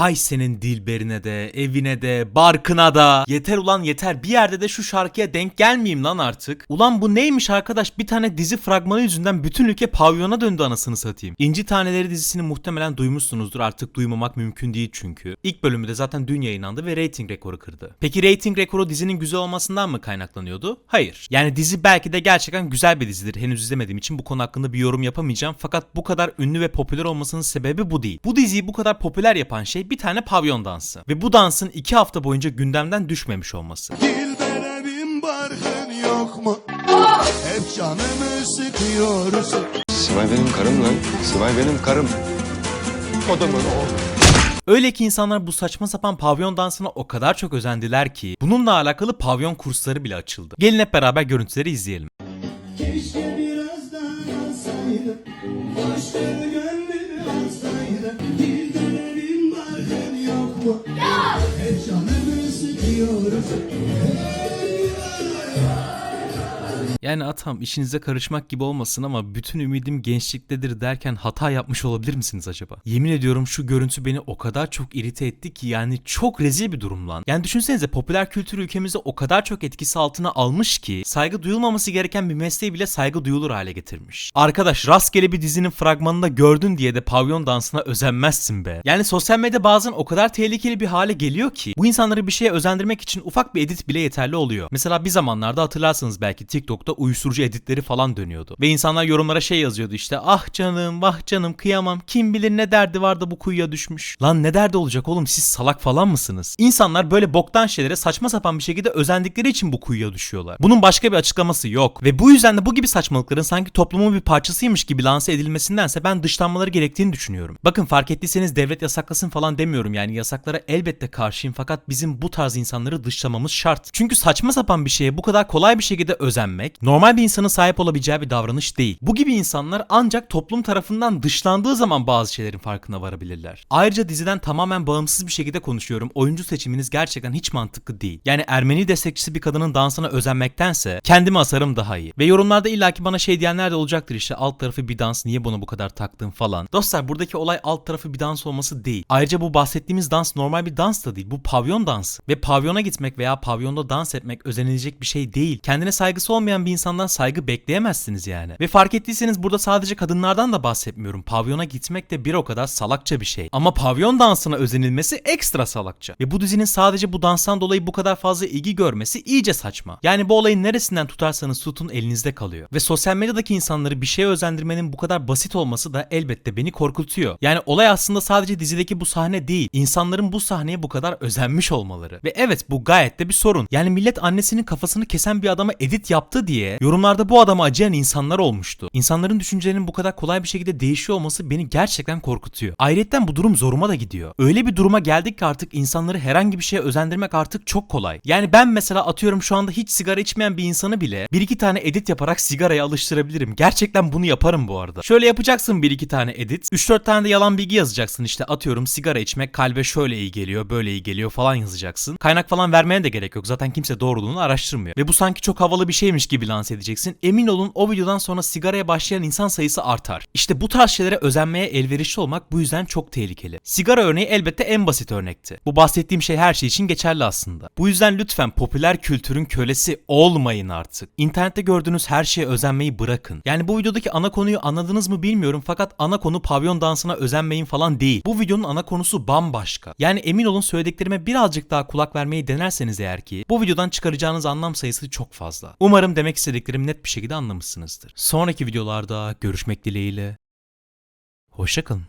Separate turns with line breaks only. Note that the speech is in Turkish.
Hay senin dilberine de, evine de, barkına da. Yeter ulan yeter. Bir yerde de şu şarkıya denk gelmeyeyim lan artık. Ulan bu neymiş arkadaş? Bir tane dizi fragmanı yüzünden bütün ülke pavyona döndü anasını satayım. İnci Taneleri dizisini muhtemelen duymuşsunuzdur. Artık duymamak mümkün değil çünkü. İlk bölümü de zaten dün yayınlandı ve rating rekoru kırdı. Peki rating rekoru dizinin güzel olmasından mı kaynaklanıyordu? Hayır. Yani dizi belki de gerçekten güzel bir dizidir. Henüz izlemediğim için bu konu hakkında bir yorum yapamayacağım. Fakat bu kadar ünlü ve popüler olmasının sebebi bu değil. Bu diziyi bu kadar popüler yapan şey bir tane pavyon dansı. Ve bu dansın iki hafta boyunca gündemden düşmemiş olması.
Dilberemin barkın yok mu? Hep canımı sıkıyorsun.
Sivay benim karım lan. Sivay benim karım. Kodumun oğlu.
Öyle ki insanlar bu saçma sapan pavyon dansına o kadar çok özendiler ki bununla alakalı pavyon kursları bile açıldı. Gelin hep beraber görüntüleri izleyelim.
Keşke biraz daha kalsaydım. Başka gönlümü alsaydım. Dilberemin canımı sıkıyorsun.
Yani atam işinize karışmak gibi olmasın ama bütün ümidim gençliktedir derken hata yapmış olabilir misiniz acaba? Yemin ediyorum şu görüntü beni o kadar çok irite etti ki yani çok rezil bir durum lan. Yani düşünsenize popüler kültür ülkemizde o kadar çok etkisi altına almış ki saygı duyulmaması gereken bir mesleği bile saygı duyulur hale getirmiş. Arkadaş rastgele bir dizinin fragmanında gördün diye de pavyon dansına özenmezsin be. Yani sosyal medya bazen o kadar tehlikeli bir hale geliyor ki bu insanları bir şeye özendirmek için ufak bir edit bile yeterli oluyor. Mesela bir zamanlarda hatırlarsanız belki TikTok'ta uyuşturucu editleri falan dönüyordu. Ve insanlar yorumlara şey yazıyordu işte ah canım vah canım kıyamam kim bilir ne derdi var da bu kuyuya düşmüş. Lan ne derdi olacak oğlum siz salak falan mısınız? İnsanlar böyle boktan şeylere saçma sapan bir şekilde özendikleri için bu kuyuya düşüyorlar. Bunun başka bir açıklaması yok. Ve bu yüzden de bu gibi saçmalıkların sanki toplumun bir parçasıymış gibi lanse edilmesindense ben dışlanmaları gerektiğini düşünüyorum. Bakın fark ettiyseniz devlet yasaklasın falan demiyorum yani yasaklara elbette karşıyım fakat bizim bu tarz insanları dışlamamız şart. Çünkü saçma sapan bir şeye bu kadar kolay bir şekilde özenmek normal bir insanın sahip olabileceği bir davranış değil. Bu gibi insanlar ancak toplum tarafından dışlandığı zaman bazı şeylerin farkına varabilirler. Ayrıca diziden tamamen bağımsız bir şekilde konuşuyorum. Oyuncu seçiminiz gerçekten hiç mantıklı değil. Yani Ermeni destekçisi bir kadının dansına özenmektense kendimi asarım daha iyi. Ve yorumlarda illaki bana şey diyenler de olacaktır işte alt tarafı bir dans niye buna bu kadar taktın falan. Dostlar buradaki olay alt tarafı bir dans olması değil. Ayrıca bu bahsettiğimiz dans normal bir dans da değil. Bu pavyon dansı. Ve pavyona gitmek veya pavyonda dans etmek özenilecek bir şey değil. Kendine saygısı olmayan bir insandan saygı bekleyemezsiniz yani. Ve fark ettiyseniz burada sadece kadınlardan da bahsetmiyorum. Pavyona gitmek de bir o kadar salakça bir şey. Ama pavyon dansına özenilmesi ekstra salakça. Ve bu dizinin sadece bu danstan dolayı bu kadar fazla ilgi görmesi iyice saçma. Yani bu olayın neresinden tutarsanız tutun elinizde kalıyor. Ve sosyal medyadaki insanları bir şeye özendirmenin bu kadar basit olması da elbette beni korkutuyor. Yani olay aslında sadece dizideki bu sahne değil. İnsanların bu sahneye bu kadar özenmiş olmaları. Ve evet bu gayet de bir sorun. Yani millet annesinin kafasını kesen bir adama edit yaptı diye yorumlarda bu adama acıyan insanlar olmuştu. İnsanların düşüncelerinin bu kadar kolay bir şekilde değişiyor olması beni gerçekten korkutuyor. Ayrıca bu durum zoruma da gidiyor. Öyle bir duruma geldik ki artık insanları herhangi bir şeye özendirmek artık çok kolay. Yani ben mesela atıyorum şu anda hiç sigara içmeyen bir insanı bile bir iki tane edit yaparak sigaraya alıştırabilirim. Gerçekten bunu yaparım bu arada. Şöyle yapacaksın bir iki tane edit. 3-4 tane de yalan bilgi yazacaksın işte atıyorum sigara içmek kalbe şöyle iyi geliyor böyle iyi geliyor falan yazacaksın. Kaynak falan vermeye de gerek yok. Zaten kimse doğruluğunu araştırmıyor. Ve bu sanki çok havalı bir şeymiş gibi lanse edeceksin. Emin olun o videodan sonra sigaraya başlayan insan sayısı artar. İşte bu tarz şeylere özenmeye elverişli olmak bu yüzden çok tehlikeli. Sigara örneği elbette en basit örnekti. Bu bahsettiğim şey her şey için geçerli aslında. Bu yüzden lütfen popüler kültürün kölesi olmayın artık. İnternette gördüğünüz her şeye özenmeyi bırakın. Yani bu videodaki ana konuyu anladınız mı bilmiyorum fakat ana konu pavyon dansına özenmeyin falan değil. Bu videonun ana konusu bambaşka. Yani emin olun söylediklerime birazcık daha kulak vermeyi denerseniz eğer ki bu videodan çıkaracağınız anlam sayısı çok fazla. Umarım demek istediklerimi net bir şekilde anlamışsınızdır. Sonraki videolarda görüşmek dileğiyle. Hoşçakalın.